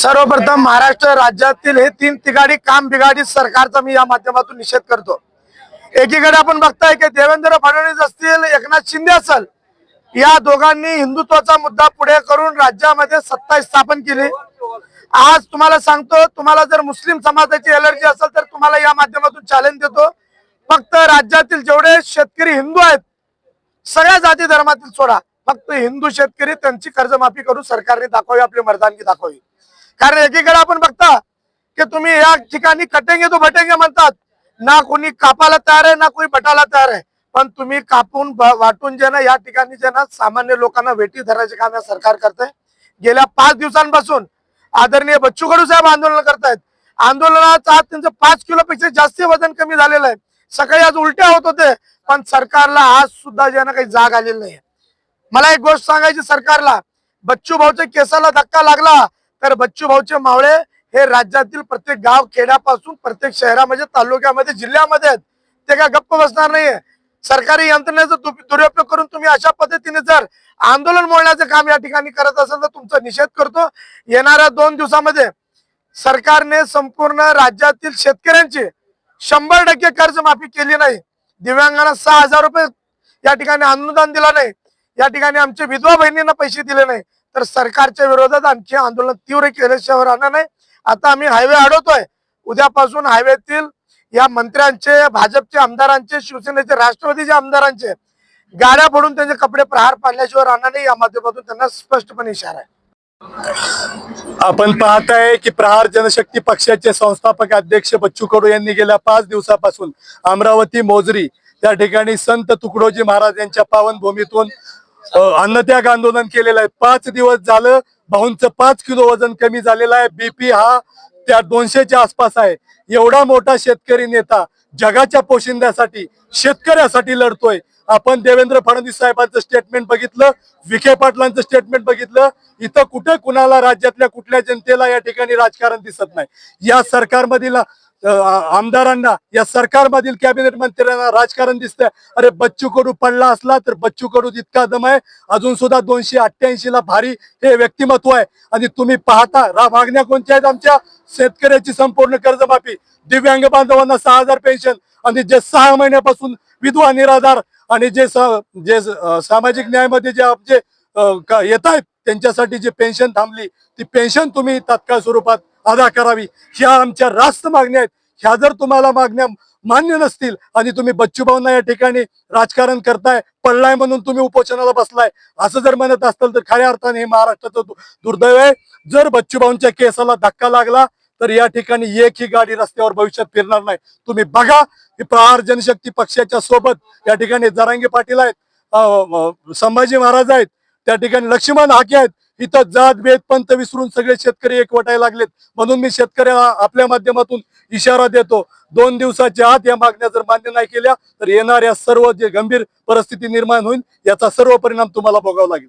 सर्वप्रथम महाराष्ट्र राज्यातील हे तीन तिघाडी काम बिघाडी सरकारचा मी या माध्यमातून निषेध करतो. एकीकडे आपण बघताय की देवेंद्र फडणवीस असतील एकनाथ शिंदे असेल या दोघांनी हिंदुत्वाचा मुद्दा पुढे करून राज्यामध्ये सत्ता स्थापन केली. आज तुम्हाला सांगतो तुम्हाला जर मुस्लिम समाजाची एलर्जी असेल तर तुम्हाला या माध्यमातून चॅलेंज देतो. फक्त राज्यातील जेवढे शेतकरी हिंदू आहेत सगळ्या जाती धर्मातील सोडा फक्त हिंदू शेतकरी त्यांची कर्जमाफी करून सरकारने दाखवावी आपली मर्दानगी दाखवावी. कारण एकीकडे आपण बघता की तुम्ही या ठिकाणी कटेंगे तो भटेंगे म्हणतात. ना कोणी कापायला तयार आहे ना कोणी बटायला तयार आहे. पण तुम्ही कापून वाटून जे ना या ठिकाणी जे ना सामान्य लोकांना वेटी धरायचे काम या सरकार करतंय. गेल्या पाच दिवसांपासून आदरणीय बच्चू कडू साहेब आंदोलन करतायत. आंदोलनाचा आज त्यांचं पाच किलो पेक्षा जास्त वजन कमी झालेलं आहे. सकाळी आज उलट्या होत होते पण सरकारला आज सुद्धा जे ना काही जाग आलेली नाही मला एक गोष्ट सांगायची सरकारला. बच्चू भाऊच्या केसाला धक्का लागला. तर बच्चू भाऊचे मावळे हे राज्यातील प्रत्येक गाव खेड्यापासून प्रत्येक शहरामध्ये तालुक्यामध्ये जिल्ह्यामध्ये आहेत. ते काय गप्प बसणार नाहीये. सरकारी यंत्रणेचा दु- दुरुपयोग करून तुम्ही अशा पद्धतीने जर आंदोलन मोडण्याचं काम या ठिकाणी करत असेल तर तुमचा निषेध करतो. येणाऱ्या दोन दिवसामध्ये सरकारने संपूर्ण राज्यातील शेतकऱ्यांची शंभर टक्के कर्जमाफी केली नाही. दिव्यांगांना सहा हजार रुपये या ठिकाणी अनुदान दिलं नाही. या ठिकाणी आमच्या विधवा बहिणींना पैसे दिले नाही. तर सरकारच्या विरोधात आणखी आंदोलन तीव्र केल्याशिवाय राहणार नाही. आता आम्ही हायवे अडवतोय. उद्यापासून हायवेतील या मंत्र्यांचे भाजपचे आमदारांचे शिवसेनेचे राष्ट्रवादीचे आमदारांचे गाड्या फोडून त्यांचे कपडे प्रहार पाडल्याशिवाय राहणार नाही या माध्यमातून त्यांना स्पष्टपणे इशारा आहे. आपण पाहताय की प्रहार जनशक्ती पक्षाचे संस्थापक अध्यक्ष बच्चू कडू यांनी गेल्या पाच दिवसापासून अमरावती मोजरी त्या ठिकाणी संत तुकडोजी महाराज यांच्या पावनभूमीतून भूमीतून अन्नत्याग आंदोलन केलेलं आहे. पाच दिवस झालं भाऊंचं पाच किलो वजन कमी झालेलं आहे. बीपी हा त्या दोनशेच्या आसपास आहे. एवढा मोठा शेतकरी नेता जगाच्या पोशिंद्यासाठी शेतकऱ्यासाठी लढतोय. आपण देवेंद्र फडणवीस साहेबांचं स्टेटमेंट बघितलं विखे पाटलांचं स्टेटमेंट बघितलं. इथं कुठे कुणाला राज्यातल्या कुठल्या जनतेला या ठिकाणी राजकारण दिसत नाही. या सरकारमधील आमदारांना या सरकारमधील कॅबिनेट मंत्र्यांना राजकारण दिसतंय. अरे बच्चू कडू पडला असला तर बच्चू कडू इतका दम आहे अजून सुद्धा दोनशे अठ्ठ्याऐंशी ला भारी हे व्यक्तिमत्व आहे. आणि तुम्ही पाहता रा मागण्या कोणत्या आहेत आमच्या? शेतकऱ्याची संपूर्ण कर्जमाफी. दिव्यांग बांधवांना सहा हजार पेन्शन आणि जे सहा महिन्यापासून विधवा निराधार आणि जे सा, जे सामाजिक न्यायामध्ये जे आमचे येत आहेत त्यांच्यासाठी जी पेन्शन थांबली ती पेन्शन तुम्ही तात्काळ स्वरूपात अदा करावी. ह्या आमच्या रास्त मागण्या आहेत. ह्या जर तुम्हाला मागण्या मान्य नसतील आणि तुम्ही बच्चूभाऊंना या ठिकाणी राजकारण करताय पडलाय म्हणून तुम्ही उपोषणाला बसलाय असं जर म्हणत असाल तर खऱ्या अर्थाने हे महाराष्ट्राचं दुर्दैव आहे. जर बच्चूभाऊंच्या केसाला धक्का लागला तर या ठिकाणी एक ही गाडी रस्त्यावर भविष्यात फिरणार नाही. तुम्ही बघा की प्रहार जनशक्ती पक्षाच्या सोबत या ठिकाणी जरांगे पाटील आहेत संभाजी महाराज आहेत त्या ठिकाणी लक्ष्मण हाके आहेत. इथं जात भेद पंत विसरून सगळे शेतकरी एकवटायला लागलेत. म्हणून मी शेतकऱ्याला आपल्या माध्यमातून इशारा देतो. दोन दिवसाच्या आत या मागण्या जर मान्य नाही केल्या तर येणाऱ्या सर्व जे गंभीर परिस्थिती निर्माण होईल याचा सर्व परिणाम तुम्हाला भोगावा लागेल.